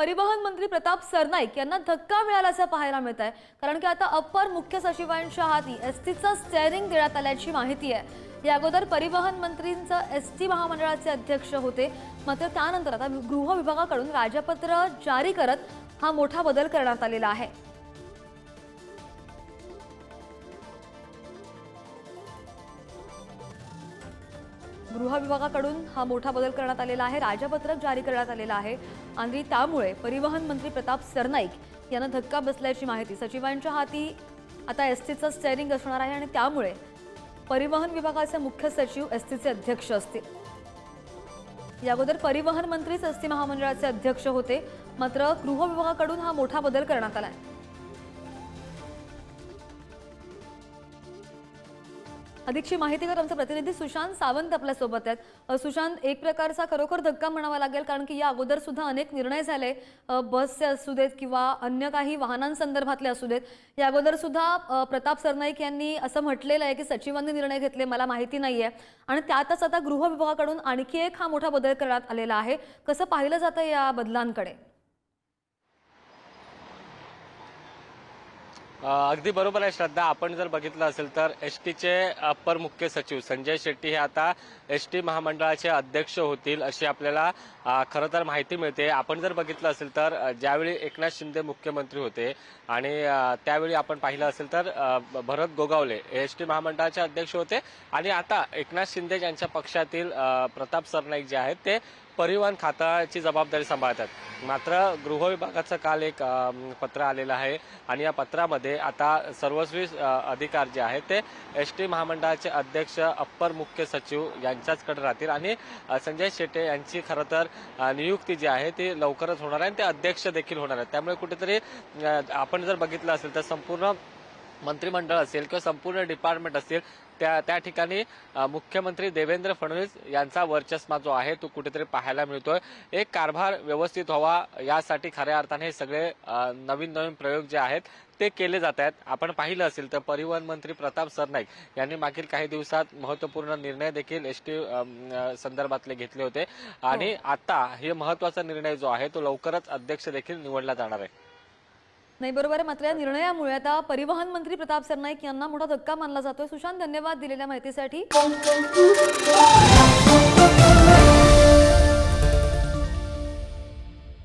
परिवहन मंत्री प्रताप सरनाईक यांना धक्का मिळाल्याचं पाहायला मिळत आहे कारण की आता अप्पर मुख्य सचिवांच्या हाती एस टीचं स्टेअरिंग देण्यात आल्याची माहिती आहे. या अगोदर परिवहन मंत्रींचं एस टी महामंडळाचे अध्यक्ष होते. मात्र त्यानंतर आता गृह विभागाकडून राजपत्र जारी करत हा मोठा बदल करण्यात आलेला आहे. गृह विभागाकडून हा मोठा बदल करण्यात आलेला आहे राजपत्रक जारी करण्यात आलेलं आहे. आणि त्यामुळे परिवहन मंत्री प्रताप सरनाईक यांना धक्का बसल्याची माहिती सचिवांच्या हाती आता एस टीचं स्टेअरिंग असणार आहे आणि त्यामुळे परिवहन विभागाचे मुख्य सचिव एस टीचे अध्यक्ष असतील. याअगोदर परिवहन मंत्रीच एस टी महामंडळाचे अध्यक्ष होते मात्र गृह विभागाकडून हा मोठा बदल करण्यात आला आहे अधिकची माहिती कर आमचे प्रतिनिधी सुशांत सावंत आपल्यासोबत आहेत सुशांत एक प्रकारचा खरोखर धक्का म्हणावा लागेल कारण की या अगोदर सुद्धा अनेक निर्णय झाले. बसचे असू देत किंवा अन्य काही वाहनांसंदर्भातले असू देत. या अगोदर सुद्धा प्रताप सरनाईक यांनी असं म्हटलेलं आहे की सचिवांनी निर्णय घेतले मला माहिती नाहीये. आणि त्यातच आता गृह विभागाकडून आणखी एक हा मोठा बदल करण्यात आलेला आहे. कसं पाहिलं जातं या बदलांकडे? अगदी बरोबर आहे श्रद्धा. आपण जर बघितलं असेल तर एस टीचे अप्पर मुख्य सचिव संजय शेट्टी हे आता एस टी महामंडळाचे अध्यक्ष होतील अशी आपल्याला खरं तर माहिती मिळते. आपण जर बघितलं असेल तर ज्यावेळी एकनाथ शिंदे मुख्यमंत्री होते आणि त्यावेळी आपण पाहिलं असेल तर भरत गोगावले एस टी महामंडळाचे अध्यक्ष होते. आणि आता एकनाथ शिंदे यांच्या पक्षातील प्रताप सरनाईक जे आहेत ते परिवहन खात्याची जबाबदारी सांभाळतात. मात्र गृह विभागाचं काल एक पत्र आलेलं आहे आणि या पत्रामध्ये आता सर्वस्वी अधिकार जे आहेत ते एस टी महामंडळाचे अध्यक्ष अप्पर मुख्य सचिव यांच्याचकडे राहतील आणि संजय शेटे यांची खरं तर नियुक्ती जी आहे ती लवकरच होणार आहे आणि ते अध्यक्ष देखील होणार आहेत. त्यामुळे कुठेतरी आपण जर बघितलं असेल तर संपूर्ण मंत्रिमंडळ असेल किंवा संपूर्ण डिपार्टमेंट असेल त्या त्या ठिकाणी मुख्यमंत्री देवेंद्र फडणवीस यांचा वर्चस्मा जो आहे तो कुठेतरी पाहायला मिळतोय. एक कारभार व्यवस्थित व्हावा यासाठी खऱ्या अर्थाने हे सगळे नवीन नवीन प्रयोग जे आहेत ते केले जात आहेत. आपण पाहिलं असेल तर परिवहन मंत्री प्रताप सरनाईक यांनी मागील काही दिवसात महत्त्वपूर्ण निर्णय देखील एस टी संदर्भातले घेतले होते. आणि आता हे महत्त्वाचा निर्णय जो आहे तो लवकरच अध्यक्ष देखील निवडला जाणार आहे. नाही बरोबर आहे. मात्र या निर्णयामुळे आता परिवहन मंत्री प्रताप सरनाईक यांना मोठा धक्का मानला जातोय. सुशांत धन्यवाद दिलेल्या माहितीसाठी.